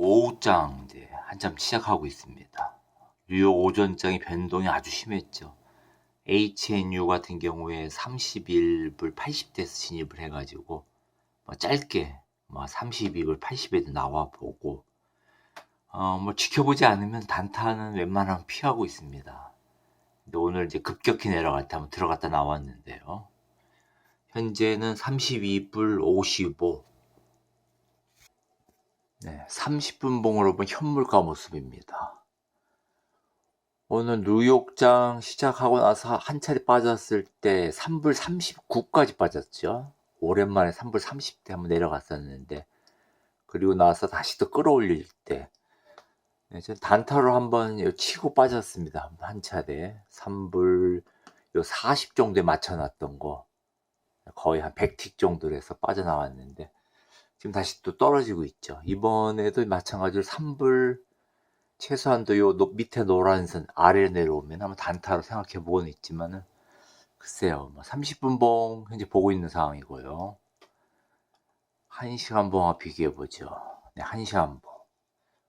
오후장 이제 한참 시작하고 있습니다. 뉴욕 오전장의 변동이 아주 심했죠. HNU 같은 경우에 31불 80대에서 진입을 해가지고 뭐 짧게 뭐 32불 80에도 나와 보고 어, 뭐 지켜보지 않으면 단타는 웬만하면 피하고 있습니다. 근데 오늘 이제 급격히 내려갈 때 한번 들어갔다 나왔는데요. 현재는 32불 55. 네, 30분 봉으로 본 현물가 모습입니다. 오늘 뉴욕장 시작하고 나서 한 차례 빠졌을 때 3불 39까지 빠졌죠. 오랜만에 3불 30대 한번 내려갔었는데 그리고 나서 다시 또 끌어올릴 때 네, 저 단타로 한번 요 치고 빠졌습니다. 한 차례 3불 요40 정도에 맞춰놨던 거 거의 한 100틱 정도로 해서 빠져나왔는데 지금 다시 또 떨어지고 있죠. 이번에도 마찬가지로 3불 최소한도 요 노- 밑에 노란 선 아래 내려오면 한번 단타로 생각해 보고는 있지만은 글쎄요. 뭐 30분 봉 현재 보고 있는 상황이고요. 1시간 봉와 비교해 보죠. 네, 1시간 봉.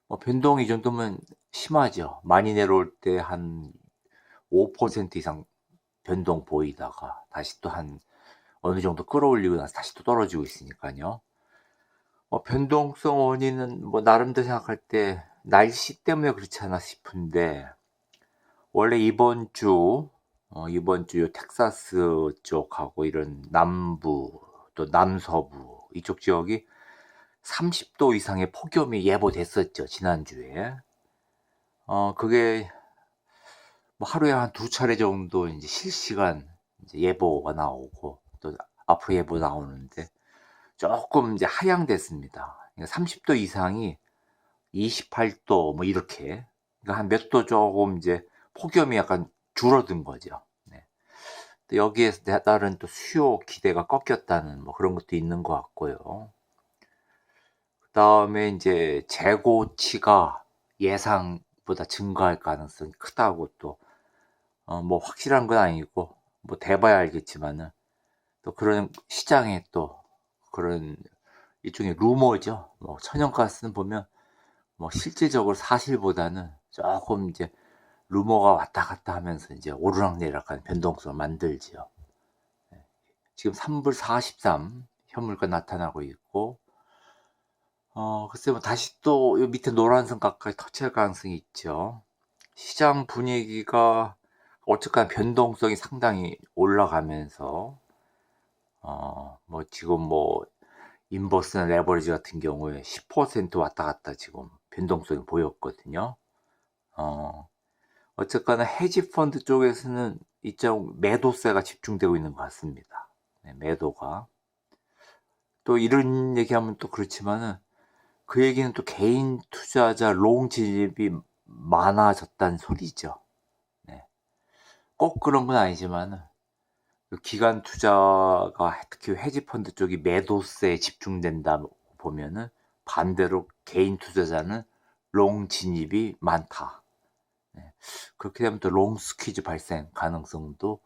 뭐 변동이 이 정도면 심하죠. 많이 내려올 때 한 5% 이상 변동 보이다가 다시 또 한 어느 정도 끌어올리고 나서 다시 또 떨어지고 있으니까요. 뭐 변동성 원인은 뭐 나름대로 생각할 때 날씨 때문에 그렇지 않아 싶은데 원래 이번 주 어, 이번 주 요 텍사스 쪽하고 이런 남부 또 남서부 이쪽 지역이 30도 이상의 폭염이 예보됐었죠 지난주에. 어 그게 뭐 하루에 한 두 차례 정도 이제 실시간 이제 예보가 나오고 또 앞으로 예보 나오는데 조금 이제 하향됐습니다. 그러니까 30도 이상이 28도 뭐 이렇게 그러니까 한 몇 도 조금 이제 폭염이 약간 줄어든 거죠. 네. 또 여기에서 따른 또 수요 기대가 꺾였다는 뭐 그런 것도 있는 것 같고요. 그 다음에 이제 재고치가 예상보다 증가할 가능성이 크다고 또, 어, 뭐 확실한 건 아니고, 뭐 대봐야 알겠지만은, 또 그런 시장에 또 그런 일종의 루머죠. 뭐 천연가스는 보면 뭐 실질적으로 사실보다는 조금 이제 루머가 왔다 갔다 하면서 이제 오르락내리락하는 변동성을 만들지요. 네. 지금 3불 43 현물가 나타나고 있고 어 글쎄 뭐 다시 또 요 밑에 노란선 가까이 터치할 가능성이 있죠. 시장 분위기가 어쨌거나 변동성이 상당히 올라가면서 어 뭐 지금 뭐 인버스나 레버리지 같은 경우에 10% 왔다 갔다 지금 변동성이 보였거든요. 어 어쨌거나 헤지 펀드 쪽에서는 이쪽 매도세가 집중되고 있는 것 같습니다. 네, 매도가. 또 이런 얘기하면 또 그렇지만은 그 얘기는 또 개인 투자자 롱 진입이 많아졌다는 소리죠. 네. 꼭 그런 건 아니지만은 그 기관 투자가 특히 헤지 펀드 쪽이 매도세에 집중된다 보면은 반대로 개인 투자자는 롱 진입이 많다. 네. 그렇게 되면 또 롱 스퀴즈 발생 가능성도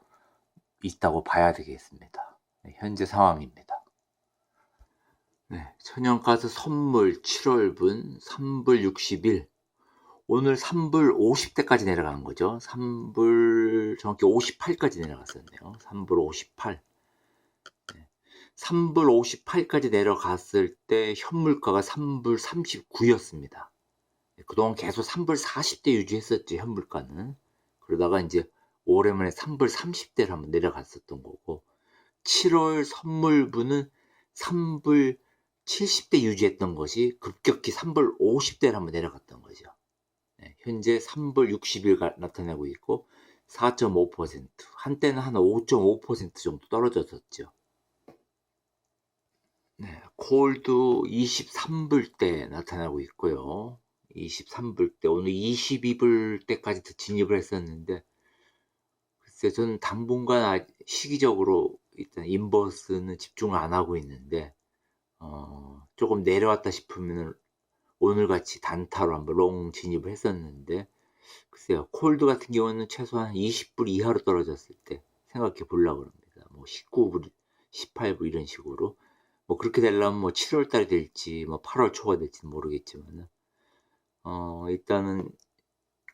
있다고 봐야 되겠습니다. 네, 현재 상황입니다. 네, 천연가스 선물 7월분 3불 61 오늘 3불 50대까지 내려간 거죠. 3불 정확히 58까지 내려갔었네요. 3불 58 네. 3불 58까지 내려갔을 때 현물가가 3불 39였습니다. 그동안 계속 3불 40대 유지했었지 현물가는 그러다가 이제 오랜만에 3불 30대를 한번 내려갔었던 거고 7월 선물분은 3불 70대 유지했던 것이 급격히 3불 50대를 한번. 네, 현재 3불 60일 나타내고 있고 4.5% 한때는 한 5.5% 정도 떨어졌었죠. 네, 콜드 23불 때 나타나고 있고요. 23불 때 오늘 22불 때까지 진입을 했었는데 글쎄 저는 당분간 아- 시기적으로 일단 인버스는 집중을 안 하고 있는데 어, 조금 내려왔다 싶으면 오늘 같이 단타로 한번 롱 진입을 했었는데 글쎄요 콜드 같은 경우는 최소한 20불 이하로 떨어졌을 때 생각해 보려고 합니다. 뭐 19불, 18불 이런 식으로 뭐 그렇게 되려면 뭐 7월 달이 될지 뭐 8월 초가 될지 는 모르겠지만은 어, 일단은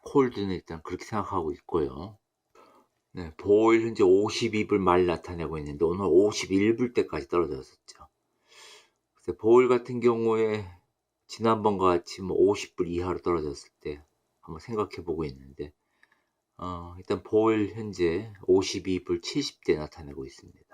콜드는 일단 그렇게 생각하고 있고요. 네, 보일 현재 52불 말 나타내고 있는데 오늘 51불 때까지 떨어졌었죠. 보일 같은 경우에 지난번과 같이 뭐 50불 이하로 떨어졌을 때 한번 생각해 보고 있는데 어, 일단 보일 현재 52불 70대 나타내고 있습니다.